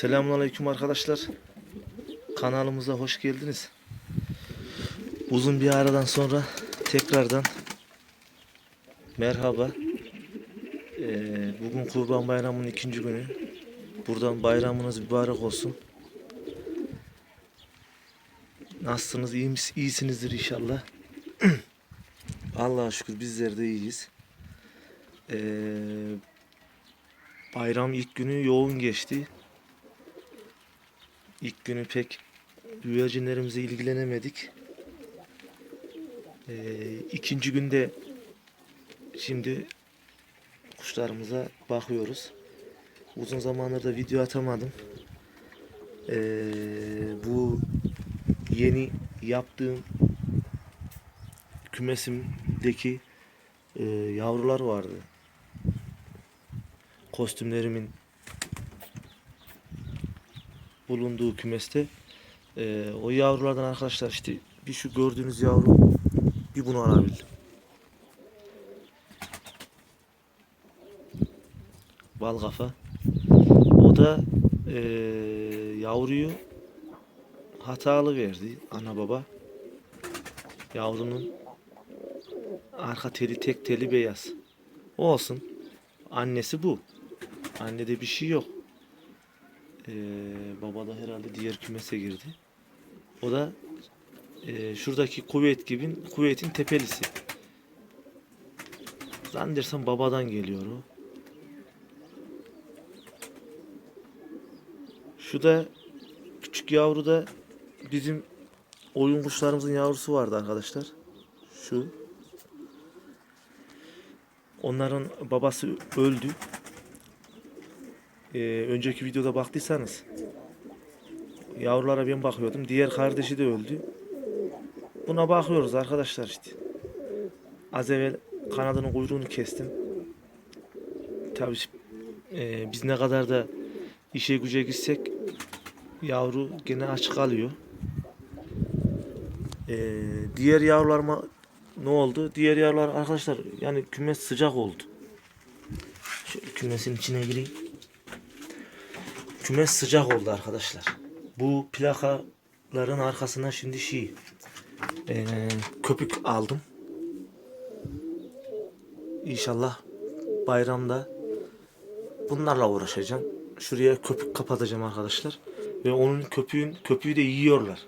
Selamünaleyküm arkadaşlar. Kanalımıza hoş geldiniz. Uzun bir aradan sonra tekrardan merhaba. Ee, bugün Kurban Bayramı'nın ikinci günü. Buradan bayramınız mübarek olsun. Nasılsınız? İyi mis- iyisinizdir inşallah. Allah'a şükür bizler de iyiyiz. Ee, bayram ilk günü yoğun geçti. İlk günü pek güvercinlerimize ilgilenemedik. Ee, ikinci günde şimdi kuşlarımıza bakıyoruz. Uzun zamandır da video atamadım. Ee, bu yeni yaptığım kümesimdeki e, yavrular vardı. Kostümlerimin bulunduğu kümeste e, o yavrulardan arkadaşlar işte bir şu gördüğünüz yavru bir bunu alabildim. Bal kafa. O da e, yavruyu hatalı verdi ana baba. Yavrunun arka teli tek teli beyaz. Olsun. Annesi bu. Annede bir şey yok. Ee, baba da herhalde diğer kümese girdi. O da e, şuradaki kuvvet gibi kuvvetin tepelisi. Zannedersem babadan geliyor o. Şu da küçük yavru da bizim oyun kuşlarımızın yavrusu vardı arkadaşlar. Şu. Onların babası öldü. Ee, önceki videoda baktıysanız yavrulara ben bakıyordum. Diğer kardeşi de öldü. Buna bakıyoruz arkadaşlar işte. Az evvel kanadının kuyruğunu kestim. Tabii e, biz ne kadar da işe güce gitsek yavru gene açık kalıyor. Ee, diğer yavrularıma ne oldu? Diğer yavrular arkadaşlar yani kümes sıcak oldu. Şöyle kümesin içine gireyim. Kümes sıcak oldu arkadaşlar. Bu plakaların arkasına şimdi şey eee, köpük aldım. İnşallah bayramda bunlarla uğraşacağım. Şuraya köpük kapatacağım arkadaşlar. Ve onun köpüğün köpüğü de yiyorlar.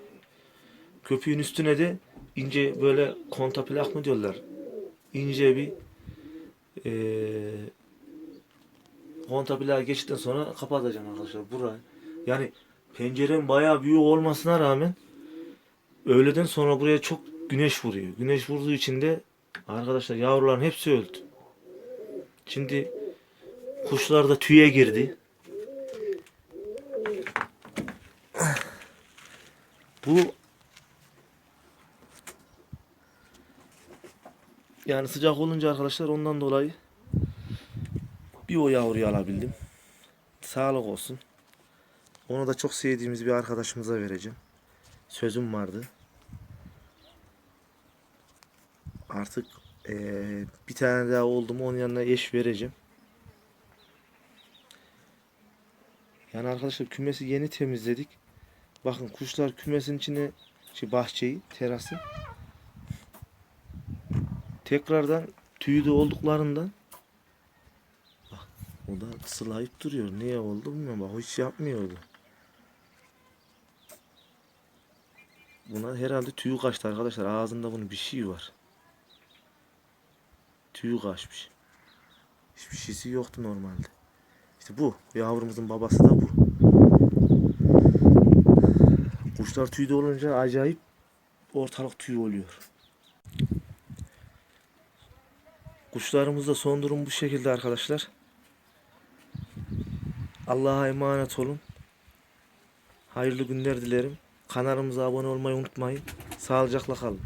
Köpüğün üstüne de ince böyle kontaplak mı diyorlar. İnce bir eee kontaplağı geçtikten sonra kapatacağım arkadaşlar burayı. Yani pencerem bayağı büyük olmasına rağmen öğleden sonra buraya çok güneş vuruyor. Güneş vurduğu için de arkadaşlar yavruların hepsi öldü. Şimdi kuşlar da tüye girdi. Bu yani sıcak olunca arkadaşlar ondan dolayı bir o yavruyu alabildim. Sağlık olsun. Onu da çok sevdiğimiz bir arkadaşımıza vereceğim. Sözüm vardı. Artık eee, bir tane daha oldu mu onun yanına eş vereceğim. Yani arkadaşlar kümesi yeni temizledik. Bakın kuşlar kümesin içine şey bahçeyi, terası tekrardan tüyde olduklarından bak o da sılayıp duruyor. Niye oldu bilmiyorum. Bak hiç yapmıyordu. Buna herhalde tüyü kaçtı arkadaşlar. Ağzında bunun bir şey var. Tüyü kaçmış. Hiçbir şeysi yoktu normalde. İşte bu. Yavrumuzun babası da bu. Kuşlar tüyde olunca acayip ortalık tüy oluyor. Kuşlarımızda son durum bu şekilde arkadaşlar. Allah'a emanet olun. Hayırlı günler dilerim. Kanalımıza abone olmayı unutmayın. Sağlıcakla kalın.